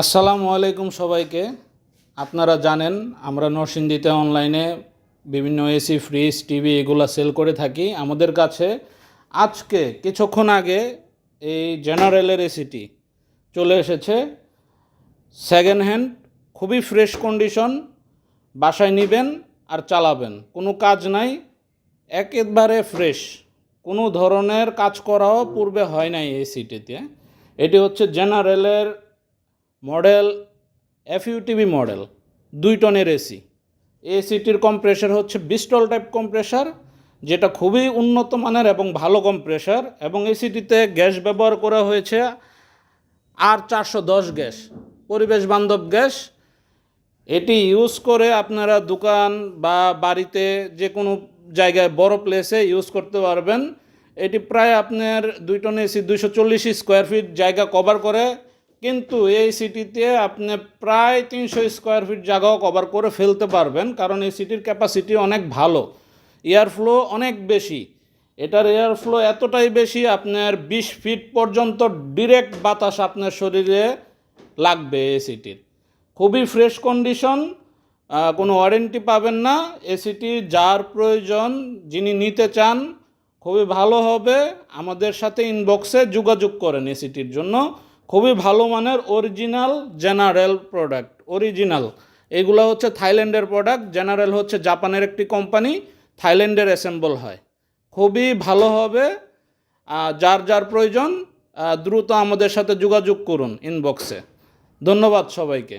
আসসালামু আলাইকুম সবাইকে। আপনারা জানেন, আমরা নরসিংদীতে অনলাইনে বিভিন্ন এসি, ফ্রিজ, টিভি এগুলো সেল করে থাকি। আমাদের কাছে আজকে কিছুক্ষণ আগে এই জেনারেলের এসিটি চলে এসেছে। সেকেন্ড হ্যান্ড খুবই ফ্রেশ কন্ডিশন বাসায় নেবেন আর চালাবেন। কোনো কাজ নাই, একেবারে ফ্রেশ কোনো ধরনের কাজ করাও পূর্বে হয় নাই এই সিটিতে এটি হচ্ছে জেনারেলের মডেল এফ এফইউটিভি মডেল, দুই টনের এসি এসিটির কম্প্রেসার হচ্ছে বিস্টল টাইপ কম্প্রেসার যেটা খুবই উন্নত মানের এবং ভালো কম্প্রেসার এবং এসিটিতে গ্যাস ব্যবহার করা হয়েছে আর চারশো দশ গ্যাস, পরিবেশ বান্ধব গ্যাস। এটি ইউজ করে আপনারা দোকান বা বাড়িতে যে কোনো জায়গায়, বড় প্লেসে ইউজ করতে পারবেন। এটি প্রায় আপনার দুই টন এসি দুইশো চল্লিশ স্কোয়ার ফিট জায়গা কভার করে। কিন্তু এই সিটিতে আপনি প্রায় তিনশো স্কোয়ার ফিট জায়গাও কভার করে ফেলতে পারবেন, কারণ এই সিটির ক্যাপাসিটি অনেক ভালো। এয়ার ফ্লো অনেক বেশি। এটার এয়ার ফ্লো এতটাই বেশি, আপনার বিশ ফিট পর্যন্ত ডিরেক্ট বাতাস আপনার শরীরে লাগবে এ সিটির খুবই ফ্রেশ কন্ডিশন কোনো ওয়ারেন্টি পাবেন না। এসিটি যার প্রয়োজন, যিনি নিতে চান, খুবই ভালো হবে। আমাদের সাথে ইনবক্সে যোগাযোগ করেন এসিটির জন্য। খুবই ভালো মানের অরিজিনাল জেনারেল প্রোডাক্ট অরিজিনাল এগুলো হচ্ছে থাইল্যান্ডের প্রোডাক্ট জেনারেল হচ্ছে জাপানের একটি কোম্পানি থাইল্যান্ডের অ্যাসেম্বল হয়। খুবই ভালো হবে যার যার প্রয়োজন দ্রুত আমাদের সাথে যোগাযোগ করুন ইনবক্সে ধন্যবাদ সবাইকে।